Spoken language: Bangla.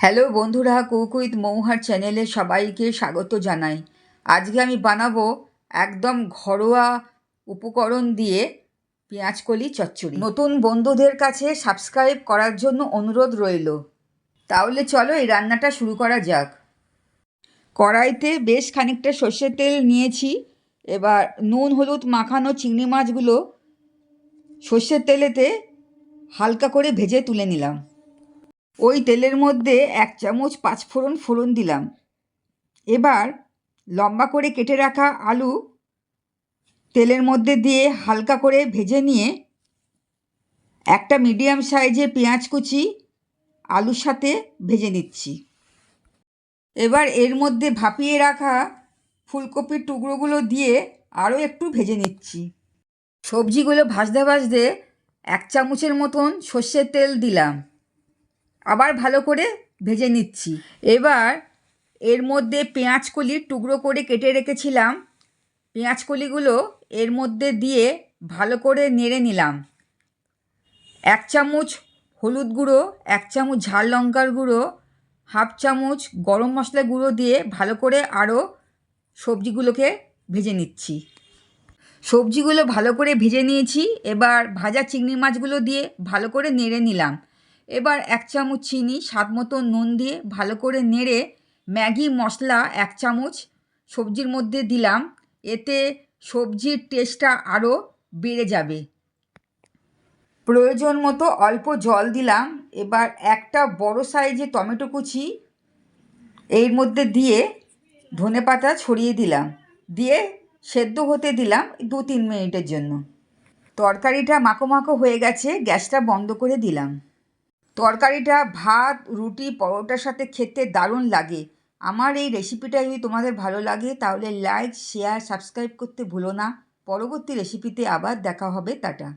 হ্যালো বন্ধুরা, কুক উইথ মৌহার চ্যানেলে সবাইকে স্বাগত জানাই। আজকে আমি বানাবো একদম ঘরোয়া উপকরণ দিয়ে পেঁয়াজকলি চচ্চড়ি। নতুন বন্ধুদের কাছে সাবস্ক্রাইব করার জন্য অনুরোধ রইল। তাহলে চলো এই রান্নাটা শুরু করা যাক। কড়াইতে বেশ খানিকটা সর্ষের তেল নিয়েছি। এবার নুন, হলুদ, মাখানো চিংড়ি মাছগুলো সর্ষের তেলেতে হালকা করে ভেজে তুলে নিলাম। ওই তেলের মধ্যে এক চামচ পাঁচফোড়ন ফোড়ন দিলাম। এবার লম্বা করে কেটে রাখা আলু তেলের মধ্যে দিয়ে হালকা করে ভেজে নিয়ে একটা মিডিয়াম সাইজে পেঁয়াজ কুচি আলুর সাথে ভেজে নিচ্ছি। এবার এর মধ্যে ভাপিয়ে রাখা ফুলকপির টুকরোগুলো দিয়ে আরও একটু ভেজে নিচ্ছি। সবজিগুলো ভাজতে ভাজতে এক চামচের মতন সর্ষের তেল দিলাম। আবার ভালো করে ভেজে নিচ্ছি। এবার এর মধ্যে পেঁয়াজ কলি টুকরো করে কেটে রেখেছিলাম। পেঁয়াজ কলিগুলো এর মধ্যে দিয়ে ভালো করে নেড়ে নিলাম। এক চামচ হলুদ গুঁড়ো, এক চামচ ঝাল লঙ্কার গুঁড়ো, হাফ চামচ গরম মশলা গুঁড়ো দিয়ে ভালো করে আরও সবজিগুলোকে ভেজে নিচ্ছি। সবজিগুলো ভালো করে ভেজে নিয়েছি। এবার ভাজা চিংড়ি মাছগুলো দিয়ে ভালো করে নেড়ে নিলাম। এবার এক চামচ চিনি, স্বাদ মতো নুন দিয়ে ভালো করে নেড়ে ম্যাগি মশলা এক চামচ সবজির মধ্যে দিলাম। এতে সবজির টেস্টটা আরও বেড়ে যাবে। প্রয়োজন মতো অল্প জল দিলাম। এবার একটা বড় সাইজে টমেটো কুচি এর মধ্যে দিয়ে ধনে পাতা ছড়িয়ে দিলাম। দিয়ে সেদ্ধ হতে দিলাম দু তিন মিনিটের জন্য। তরকারিটা মাখো মাখো হয়ে গেছে, গ্যাসটা বন্ধ করে দিলাম। তরকারিটা, ভাত, রুটি, পরোটার সাথে খেতে দারুণ লাগে। আমার এই রেসিপিটা যদি তোমাদের ভালো লাগে, তাহলে লাইক শেয়ার সাবস্ক্রাইব করতে ভুলো না। পরবর্তী রেসিপিতে আবার দেখা হবে, টাটা।